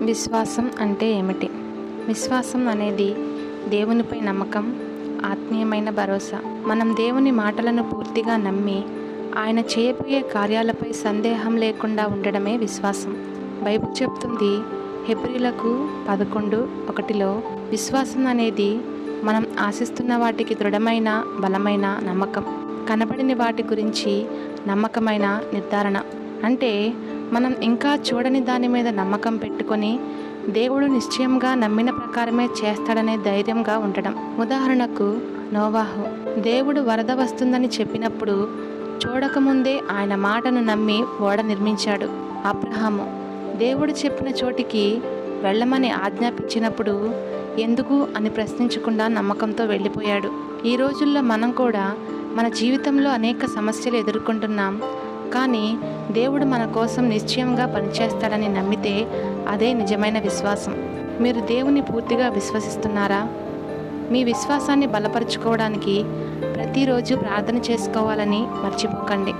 విశ్వాసం అంటే ఏమిటి? విశ్వాసం అనేది దేవునిపై నమ్మకం ఆత్మీయమైన భరోసా. మనం దేవుని మాటలను పూర్తిగా నమ్మి ఆయన చేయబోయే కార్యాలపై సందేహం లేకుండా ఉండడమే విశ్వాసం. బైబిల్ చెప్తుంది హెబ్రిలకు పదకొండు ఒకటిలో విశ్వాసం అనేది మనం ఆశిస్తున్న వాటికి దృఢమైన బలమైన నమ్మకం. కనబడిన వాటి గురించి నమ్మకమైన నిర్ధారణ. అంటే మనం ఇంకా చూడని దాని మీద నమ్మకం పెట్టుకొని దేవుడు నిశ్చయంగా నమ్మిన ప్రకారమే చేస్తాడనే ధైర్యంగా ఉండడం. ఉదాహరణకు నోవాహు దేవుడు వరద వస్తుందని చెప్పినప్పుడు చూడకముందే ఆయన మాటను నమ్మి ఓడ నిర్మించాడు. అబ్రహాము దేవుడు చెప్పిన చోటికి వెళ్ళమని ఆజ్ఞాపించినప్పుడు ఎందుకు అని ప్రశ్నించకుండా నమ్మకంతో వెళ్ళిపోయాడు. ఈ రోజుల్లో మనం కూడా మన జీవితంలో అనేక సమస్యలు ఎదుర్కొంటున్నాం. కానీ దేవుడు మన కోసం నిశ్చయంగా పనిచేస్తాడని నమ్మితే అదే నిజమైన విశ్వాసం. మీరు దేవుని పూర్తిగా విశ్వసిస్తున్నారా? మీ విశ్వాసాన్ని బలపరుచుకోవడానికి ప్రతిరోజు ప్రార్థన చేసుకోవాలని మర్చిపోకండి.